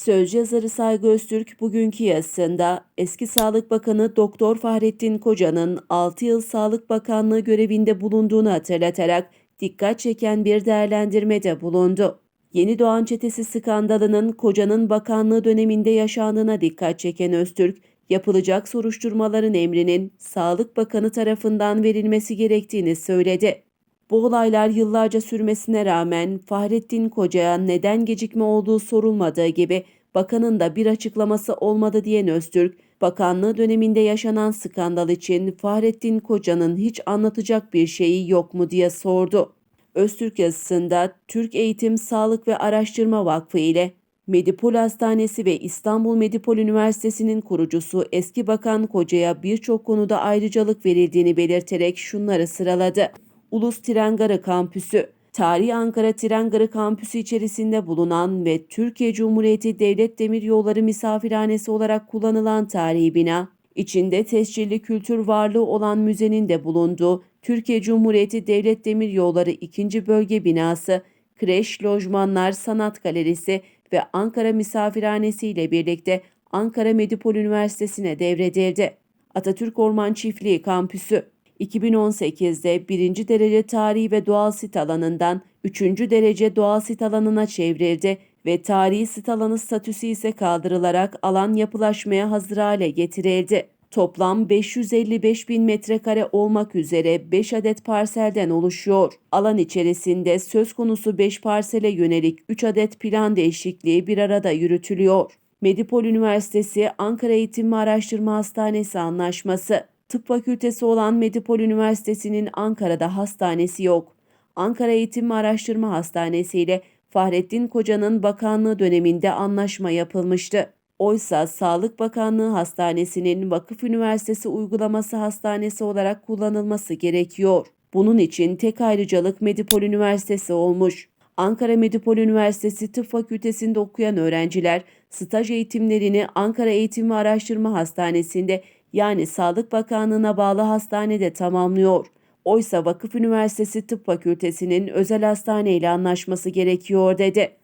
Sözcü yazarı Saygı Öztürk bugünkü yazısında eski Sağlık Bakanı Doktor Fahrettin Koca'nın 6 yıl Sağlık Bakanlığı görevinde bulunduğunu hatırlatarak dikkat çeken bir değerlendirmede bulundu. Yeni Doğan Çetesi skandalının Koca'nın bakanlığı döneminde yaşandığına dikkat çeken Öztürk, yapılacak soruşturmaların emrinin Sağlık Bakanı tarafından verilmesi gerektiğini söyledi. Bu olaylar yıllarca sürmesine rağmen Fahrettin Koca'ya neden gecikme olduğu sorulmadığı gibi bakanın da bir açıklaması olmadı diyen Öztürk, bakanlığı döneminde yaşanan skandal için Fahrettin Koca'nın hiç anlatacak bir şeyi yok mu diye sordu. Öztürk yazısında Türk Eğitim Sağlık ve Araştırma Vakfı ile Medipol Hastanesi ve İstanbul Medipol Üniversitesi'nin kurucusu eski bakan Koca'ya birçok konuda ayrıcalık verildiğini belirterek şunları sıraladı. Ulus Tren Kampüsü, Tarihi Ankara Tren Kampüsü içerisinde bulunan ve Türkiye Cumhuriyeti Devlet Demiryolları misafirhanesi olarak kullanılan tarihi bina, içinde tescilli kültür varlığı olan müzenin de bulunduğu Türkiye Cumhuriyeti Devlet Demiryolları 2. Bölge Binası, kreş, lojmanlar, sanat galerisi ve Ankara Misafirhanesi ile birlikte Ankara Medipol Üniversitesi'ne devredildi. Atatürk Orman Çiftliği Kampüsü 2018'de 1. derece tarihi ve doğal sit alanından 3. derece doğal sit alanına çevrildi ve tarihi sit alanı statüsü ise kaldırılarak alan yapılaşmaya hazır hale getirildi. Toplam 555 bin metrekare olmak üzere 5 adet parselden oluşuyor. Alan içerisinde söz konusu 5 parsele yönelik 3 adet plan değişikliği bir arada yürütülüyor. Medipol Üniversitesi Ankara Eğitim ve Araştırma Hastanesi Anlaşması Tıp Fakültesi olan Medipol Üniversitesi'nin Ankara'da hastanesi yok. Ankara Eğitim ve Araştırma Hastanesi ile Fahrettin Koca'nın bakanlığı döneminde anlaşma yapılmıştı. Oysa Sağlık Bakanlığı Hastanesi'nin Vakıf Üniversitesi Uygulaması Hastanesi olarak kullanılması gerekiyor. Bunun için tek ayrıcalık Medipol Üniversitesi olmuş. Ankara Medipol Üniversitesi Tıp Fakültesinde okuyan öğrenciler staj eğitimlerini Ankara Eğitim ve Araştırma Hastanesi'nde yani Sağlık Bakanlığı'na bağlı hastanede tamamlıyor. Oysa Vakıf Üniversitesi Tıp Fakültesi'nin özel hastane ile anlaşması gerekiyor dedi.